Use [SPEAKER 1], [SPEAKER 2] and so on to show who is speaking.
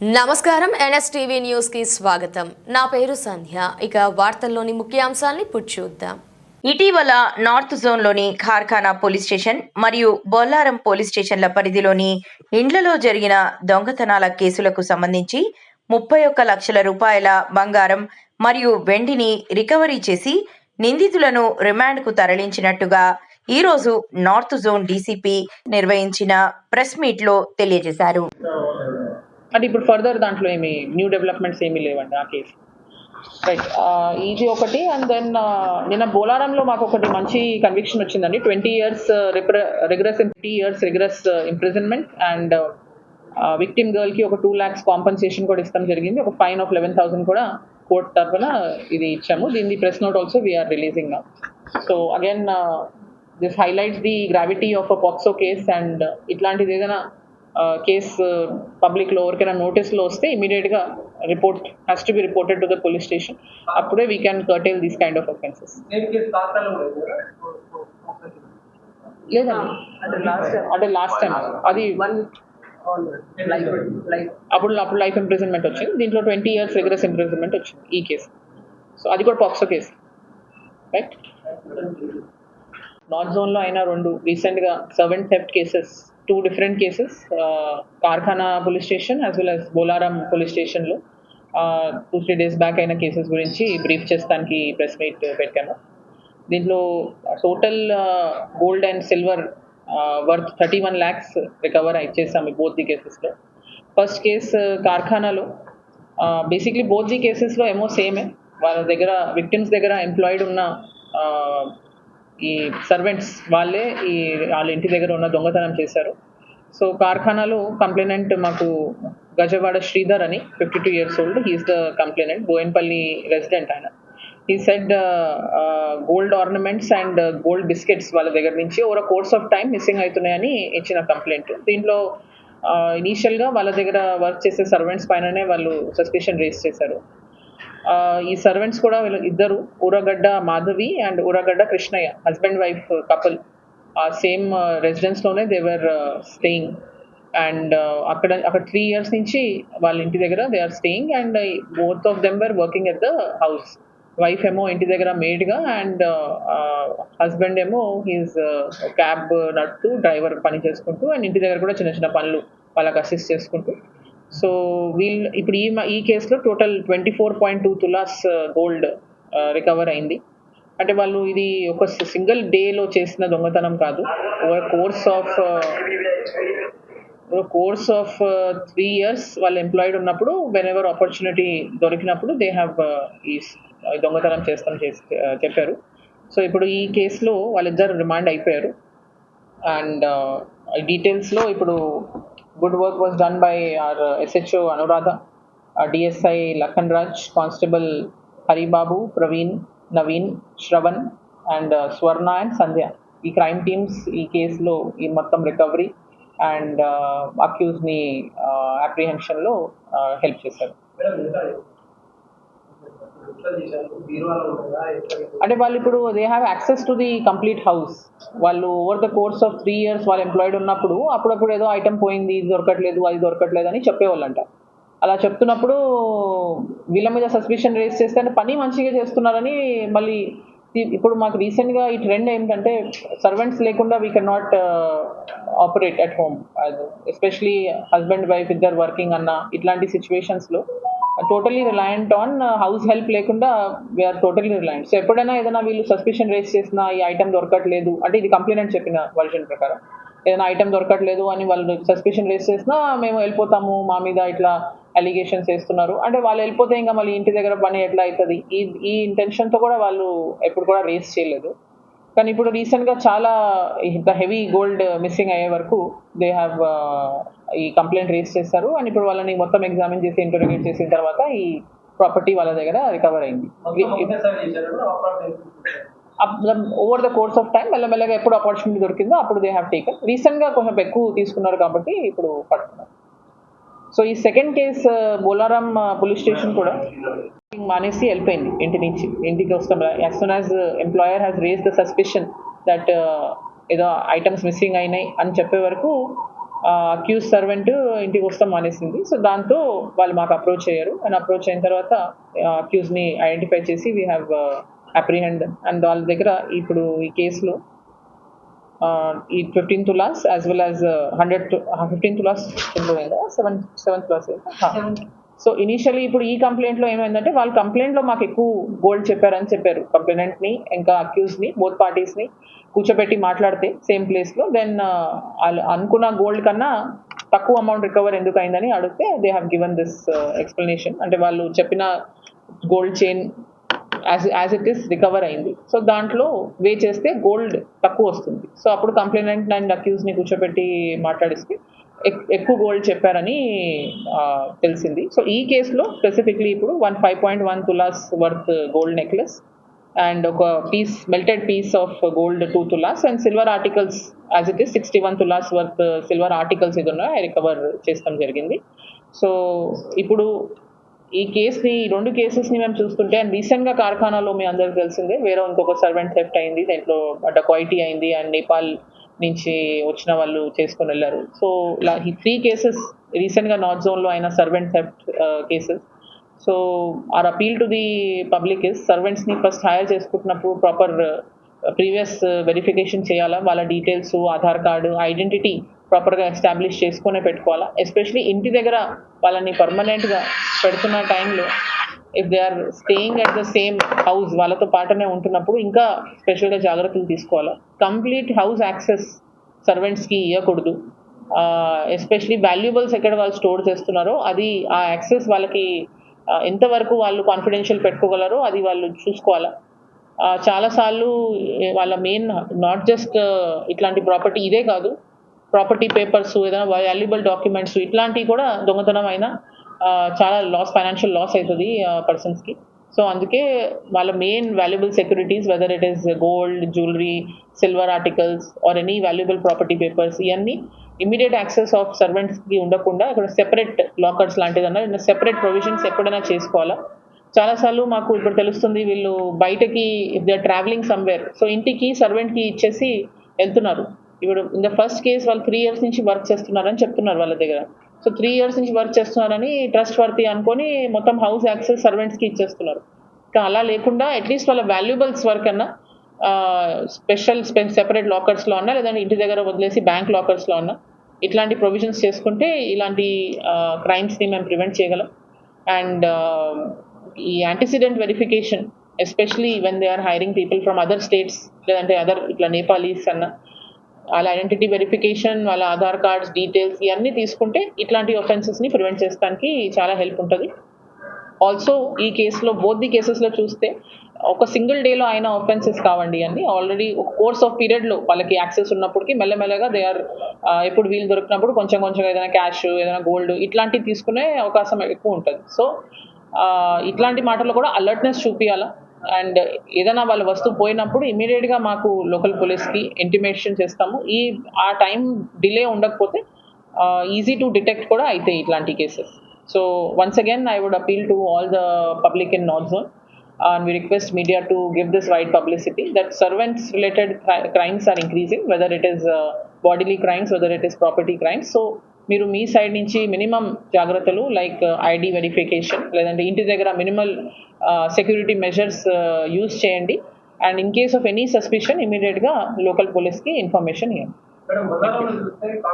[SPEAKER 1] నమస్కారం ఎన్ఎస్టీవీ న్యూస్కి స్వాగతం. నా పేరు సంధ్య. ఇక వార్తల్లోని ముఖ్యాంశాల్ని చూద్దాం.
[SPEAKER 2] ఇటీవల నార్త్ జోన్లోని ఖార్ఖానా పోలీస్ స్టేషన్ మరియు బొల్లారం పోలీస్ స్టేషన్ల పరిధిలోని ఇండ్లలో జరిగిన దొంగతనాల కేసులకు సంబంధించి ముప్పై ఒక్క లక్షల రూపాయల బంగారం మరియు వెండిని రికవరీ చేసి నిందితులను రిమాండ్కు తరలించినట్టుగా ఈరోజు నార్త్ జోన్ డీసీపీ నిర్వహించిన ప్రెస్ మీట్లో తెలియజేశారు.
[SPEAKER 3] అంటే ఇప్పుడు ఫర్దర్ దాంట్లో ఏమి న్యూ డెవలప్మెంట్స్ ఏమీ లేవండి ఆ కేసు రైట్ ఇది ఒకటి అండ్ దెన్ నిన్న బోలారంలో మాకు ఒకటి మంచి కన్విక్షన్ వచ్చిందండి. Twenty years rigorous twenty years rigorous imprisonment and victim గర్ల్కి ఒక టూ ల్యాక్స్ కాంపన్సేషన్ కూడా ఇస్తాం జరిగింది. ఒక ఫైన్ ఆఫ్ లెవెన్ థౌసండ్ కూడా కోర్ట్ తరఫున ఇది ఇచ్చాము. దీని press note also we're releasing నా so again this highlights the gravity of a POCSO case and ఇట్లాంటిది ఏదైనా కేసు పబ్లిక్లో ఎవరికైనా నోటీస్లో వస్తే ఇమీడియట్గా report has to be reported to the police station అప్పుడే we can curtail these kind of offences లేదండి అంటే లాస్ట్ టైం అది అప్పుడు అప్పుడు లైఫ్ ఇంప్రిజన్మెంట్ వచ్చింది. దీంట్లో ట్వంటీ ఇయర్స్ రెగ్యులర్స్ ఇంప్రిజన్మెంట్ వచ్చింది ఈ కేసు సో అది కూడా పాక్సో కేసు రైట్ నార్త్ జోన్లో అయినా రెండు. రీసెంట్గా seven theft cases two different cases Karkhana police station as well as Bolarum police స్టేషన్లో టూ త్రీ డేస్ బ్యాక్ అయిన కేసెస్ గురించి బ్రీఫ్ చేస్తానికి ప్రెస్ మీట్ పెట్టాము. దీంట్లో total gold and silver worth thirty one lakhs recover ఇచ్చేసాము both the కేసెస్లో first case కార్ఖానాలో basically both the కేసెస్లో ఏమో సేమే వాళ్ళ దగ్గర విక్టిమ్స్ దగ్గర ఎంప్లాయిడ్ ఉన్న ఈ సర్వెంట్స్ వాళ్ళే ఈ వాళ్ళ ఇంటి దగ్గర ఉన్న దొంగతనం చేశారు. సో కార్ఖానాలో కంప్లైనెంట్ మాకు గజవాడ శ్రీధర్ అని fifty two years old he's the complainant Bowenpally resident ఆయన. ఈ said gold ornaments and gold biscuits వాళ్ళ దగ్గర నుంచి over course of time missing అవుతున్నాయని ఇచ్చిన కంప్లైంట్ దీంట్లో uh, ఇనీషియల్గా వాళ్ళ దగ్గర వర్క్ చేసే సర్వెంట్స్ పైననే వాళ్ళు సస్పెషన్ రేస్ చేశారు. ఈ సర్వెంట్స్ కూడా వీళ్ళు ఇద్దరు Uragadda Madhavi and Uragadda Krishnaiah husband wife couple ఆ సేమ్ రెసిడెన్స్లోనే దేవర్ స్టేయింగ్ అండ్ అక్కడ అక్కడ త్రీ ఇయర్స్ నుంచి వాళ్ళ ఇంటి దగ్గర they are staying and both of them were working at the house wife ఏమో ఇంటి దగ్గర మేడ్గా అండ్ హస్బెండ్ ఏమో హీస్ క్యాబ్ నడుపుతూ డ్రైవర్ పని చేసుకుంటూ అండ్ ఇంటి దగ్గర కూడా చిన్న చిన్న పనులు వాళ్ళకి అసిస్ట్ చేసుకుంటూ సో వీళ్ళు ఇప్పుడు ఈ ఈ కేసులో total twenty four point two tolas uh, gold recover uh, అయింది. అంటే వాళ్ళు ఇది ఒక సింగిల్ డేలో చేసిన దొంగతనం కాదు. Over course of course of three years వాళ్ళు ఎంప్లాయిడ్ ఉన్నప్పుడు వెన్ ఎవర్ ఆపర్చునిటీ దొరికినప్పుడు దే హ్యావ్ uh, ఈ దొంగతనం చేస్తాం చేసి చెప్పారు. సో ఇప్పుడు ఈ కేసులో వాళ్ళిద్దరు రిమాండ్ అయిపోయారు. అండ్ డీటెయిల్స్లో ఇప్పుడు good work was done by our SHO Anuradha DSI Lakhan Raj constable Haribabu Praveen Naveen Shravan and Swarna and Sandhya ఈ క్రైమ్ టీమ్స్ ఈ కేసులో ఈ మొత్తం రికవరీ అండ్ అక్యూజ్ని అప్రిహెన్షన్లో హెల్ప్ చేశారు. అంటే వాళ్ళు ఇప్పుడు they have access to the complete house వాళ్ళు over the course of three years వాళ్ళు ఎంప్లాయిడ్ ఉన్నప్పుడు అప్పుడప్పుడు ఏదో ఐటమ్ పోయింది ఇది దొరకట్లేదు అది దొరకట్లేదు అని చెప్పేవాళ్ళంట. అలా చెప్తున్నప్పుడు వీళ్ళ మీద సస్పెషన్ రేస్ చేస్తే అంటే పని మంచిగా చేస్తున్నారని మళ్ళీ ఇప్పుడు మాకు రీసెంట్గా ఈ ట్రెండ్ ఏంటంటే సర్వెంట్స్ లేకుండా we can not operate at home especially husband wife ఇద్దరు వర్కింగ్ అన్న ఇట్లాంటి సిచ్యువేషన్స్లో totally reliant on house help లేకుండా వీఆర్ టోటలీ రిలయంట్ సో ఎప్పుడైనా ఏదైనా వీళ్ళు సస్పెషన్ రేస్ చేసిన ఈ ఐటమ్ దొరకట్లేదు అంటే ఇది కంప్లైంట్ అని చెప్పిన వర్షన్ ప్రకారం. ఏదైనా ఐటమ్ దొరకట్లేదు అని వాళ్ళు సస్పెషన్ రేస్ చేసినా మేము వెళ్ళిపోతాము మా మీద ఇట్లా అలిగేషన్స్ వేస్తున్నారు. అంటే వాళ్ళు వెళ్ళిపోతే ఇంకా మళ్ళీ ఇంటి దగ్గర పని ఎట్లా అవుతుంది? ఈ ఈ ఇంటెన్షన్తో కూడా వాళ్ళు ఎప్పుడు కూడా రేస్ చేయలేదు. కానీ ఇప్పుడు రీసెంట్గా చాలా ఇంత హెవీ గోల్డ్ మిస్సింగ్ అయ్యే వరకు దే హ్యావ్ ఈ కంప్లైంట్ రేస్ చేస్తారు అండ్ ఇప్పుడు వాళ్ళని మొత్తం ఎగ్జామిన్ చేసి ఇంటర్వ్యూట్ చేసిన తర్వాత ఈ ప్రాపర్టీ వాళ్ళ దగ్గర రికవర్ అయింది. Over the course of time మెల్లమెల్లగా ఎప్పుడు ఆపర్చునిటీ దొరికిందో అప్పుడు దే హ్యావ్ టేకన్ రీసెంట్గా కొంచెం ఎక్కువ తీసుకున్నారు కాబట్టి ఇప్పుడు పట్టుకున్నారు సో ఈ second case Bolarum police station కూడా మానేసి వెళ్ళిపోయింది ఇంటి నుంచి ఇంటికి వస్తాం. As soon as employer has raise the suspicion that ఏదో ఐటమ్స్ మిస్సింగ్ అయినాయి అని చెప్పే వరకు అక్యూజ్ సర్వెంట్ ఇంటికి వస్తాం మానేసింది. సో దాంతో వాళ్ళు మాకు అప్రోచ్ అయ్యారు. అండ్ అప్రోచ్ అయిన తర్వాత అక్యూజ్ని ఐడెంటిఫై చేసి వీ హ్యావ్ అప్రిహెండ్ అండ్ వాళ్ళ దగ్గర ఇప్పుడు ఈ కేసులో ఈ fifteen tolas as well as hundred fifteen tolas seven seven tolas so initially ఇప్పుడు ఈ కంప్లైంట్లో ఏమైందంటే వాళ్ళు కంప్లైంట్లో మాకు ఎక్కువ గోల్డ్ చెప్పారని చెప్పారు. కంప్లైనెంట్ని ఇంకా అక్యూజ్ని బోత్ పార్టీస్ని కూర్చోబెట్టి మాట్లాడితే సేమ్ ప్లేస్లో దెన్ వాళ్ళు అనుకున్న గోల్డ్ కన్నా తక్కువ అమౌంట్ రికవర్ ఎందుకు అయిందని అడిగితే they have given this explanation అంటే వాళ్ళు చెప్పిన gold chain as as it is recover అయింది. సో దాంట్లో వే చేస్తే గోల్డ్ తక్కువ వస్తుంది. సో అప్పుడు కంప్లైనెంట్ అండ్ అక్యూజ్ని కూర్చోబెట్టి మాట్లాడిస్తే ఎక్- ఎక్కువ గోల్డ్ చెప్పారని తెలిసింది. సో ఈ కేసులో స్పెసిఫిక్లీ ఇప్పుడు one five point one tolas worth gold necklace and ఒక piece melted piece of gold two tolas and silver articles as it is sixty one tolas worth silver articles ఇది ఉన్నాయో recover చేస్తాం జరిగింది. So ఇప్పుడు ఈ కేసుని ఈ రెండు కేసెస్ని మేము చూస్తుంటే అండ్ రీసెంట్గా కార్ఖానాలో మీ అందరికి తెలిసిందే వేరే ఇంకొక సర్వెంట్ సెఫ్ట్ అయింది దాంట్లో డకాయిటీ అయింది అండ్ నేపాల్ నుంచి వచ్చిన వాళ్ళు చేసుకొని వెళ్ళారు. సో ఇలా ఈ త్రీ కేసెస్ రీసెంట్గా నార్త్ జోన్లో అయిన servant theft cases so our appeal to the public is సర్వెంట్స్ని first hire చేసుకుంటున్నప్పుడు ప్రాపర్ ప్రీవియస్ వెరిఫికేషన్ చేయాలా? వాళ్ళ డీటెయిల్స్ ఆధార్ కార్డు ఐడెంటిటీ ప్రాపర్గా ఎస్టాబ్లిష్ చేసుకునే పెట్టుకోవాలా? ఎస్పెషలీ ఇంటి దగ్గర వాళ్ళని పర్మనెంట్గా పెడుతున్న టైంలో if they are staying at the same house వాళ్ళతో పాటనే ఉంటున్నప్పుడు ఇంకా స్పెషల్గా జాగ్రత్తలు తీసుకోవాలా? కంప్లీట్ హౌస్ యాక్సెస్ సర్వెంట్స్కి ఇవ్వకూడదు ఎస్పెషలీ వాల్యుబుల్స్ ఎక్కడ వాళ్ళు స్టోర్ చేస్తున్నారో అది ఆ యాక్సెస్ వాళ్ళకి ఎంతవరకు వాళ్ళు కాన్ఫిడెన్షియల్ పెట్టుకోగలరో అది వాళ్ళు చూసుకోవాలా. చాలాసార్లు వాళ్ళ మెయిన్ నాట్ జస్ట్ ఇట్లాంటి ప్రాపర్టీ ఇదే కాదు. ప్రాపర్టీ పేపర్స్ ఏదైనా వాల్యుబుల్ డాక్యుమెంట్స్ ఇట్లాంటివి కూడా దొంగతనం అయినా చాలా లాస్ ఫైనాన్షియల్ లాస్ అవుతుంది పర్సన్స్కి సో అందుకే వాళ్ళ main valuable securities whether it is gold jewellery silver articles or any valuable property papers ఇవన్నీ ఇమీడియట్ యాక్సెస్ ఆఫ్ సర్వెంట్స్కి ఉండకుండా ఇక్కడ సెపరేట్ లాకర్స్ లాంటిదన్నా సెపరేట్ ప్రొవిజన్స్ ఎప్పుడైనా చేసుకోవాలా? చాలాసార్లు మాకు ఇప్పుడు తెలుస్తుంది వీళ్ళు బయటకి if they travelling somewhere so ఇంటికి సర్వెంట్కి ఇచ్చేసి వెళ్తున్నారు. ఇప్పుడు ఇన్ ద ఫస్ట్ కేస్ వాళ్ళు త్రీ ఇయర్స్ నుంచి వర్క్ చేస్తున్నారని చెప్తున్నారు వాళ్ళ దగ్గర. సో త్రీ ఇయర్స్ నుంచి వర్క్ చేస్తున్నారని ట్రస్ట్ వర్తి అనుకొని మొత్తం హౌస్ యాక్సెస్ సర్వెంట్స్కి ఇచ్చేస్తున్నారు. ఇంకా అలా లేకుండా అట్లీస్ట్ వాళ్ళ వాల్యుబుల్స్ వర్క్ అన్నా స్పెషల్ సెపరేట్ లాకర్స్లో అన్నా లేదంటే ఇంటి దగ్గర వదిలేసి బ్యాంక్ లాకర్స్లో అన్నా ఇట్లాంటి ప్రొవిజన్స్ చేసుకుంటే ఇలాంటి క్రైమ్స్ని మేము ప్రివెంట్ చేయగలం. అండ్ ఈ antecedent verification especially when they are hiring people from other states లేదంటే అదర్ ఇట్లా నేపాలీస్ అన్న వాళ్ళ ఐడెంటిటీ వెరిఫికేషన్ వాళ్ళ ఆధార్ కార్డ్స్ డీటెయిల్స్ ఇవన్నీ తీసుకుంటే ఇట్లాంటి ఒఫెన్సెస్ని ప్రివెంట్ చేయడానికి చాలా హెల్ప్ ఉంటుంది. ఆల్సో ఈ కేసులో బోత్ ది కేసెస్లో చూస్తే ఒక సింగిల్ డేలో అయిన ఆఫెన్సెస్ కావండి అన్ని. ఆల్రెడీ ఒక కోర్స్ ఆఫ్ పీరియడ్లో వాళ్ళకి యాక్సెస్ ఉన్నప్పటికీ మెల్లమెల్లగా దే ఆర్ ఎప్పుడు వీలు దొరికినప్పుడు కొంచెం కొంచెం ఏదైనా క్యాష్ ఏదైనా గోల్డ్ ఇట్లాంటివి తీసుకునే అవకాశం ఎక్కువ ఉంటుంది. సో ఇట్లాంటి మాటల్లో కూడా అలర్ట్నెస్ చూపించాలా అండ్ ఏదైనా వాళ్ళు వస్తువు పోయినప్పుడు ఇమీడియట్గా మాకు లోకల్ పోలీస్కి ఇంటిమేషన్ చేస్తాము. ఈ ఆ టైం డిలే ఉండకపోతే ఈజీ టు డిటెక్ట్ కూడా అయితే ఇట్లాంటి cases so once again I would appeal to all the public in north zone and we request media to give this right publicity that servants related crimes are increasing whether it is bodily crimes whether it is property crimes so మీరు మీ side నుంచి minimum జాగ్రత్తలు like ID verification లేదంటే ఇంటి దగ్గర minimal security measures use చేయండి. And in case of any suspicion ఇమీడియట్గా local పోలీస్కి ఇన్ఫర్మేషన్ ఇవ్వండి.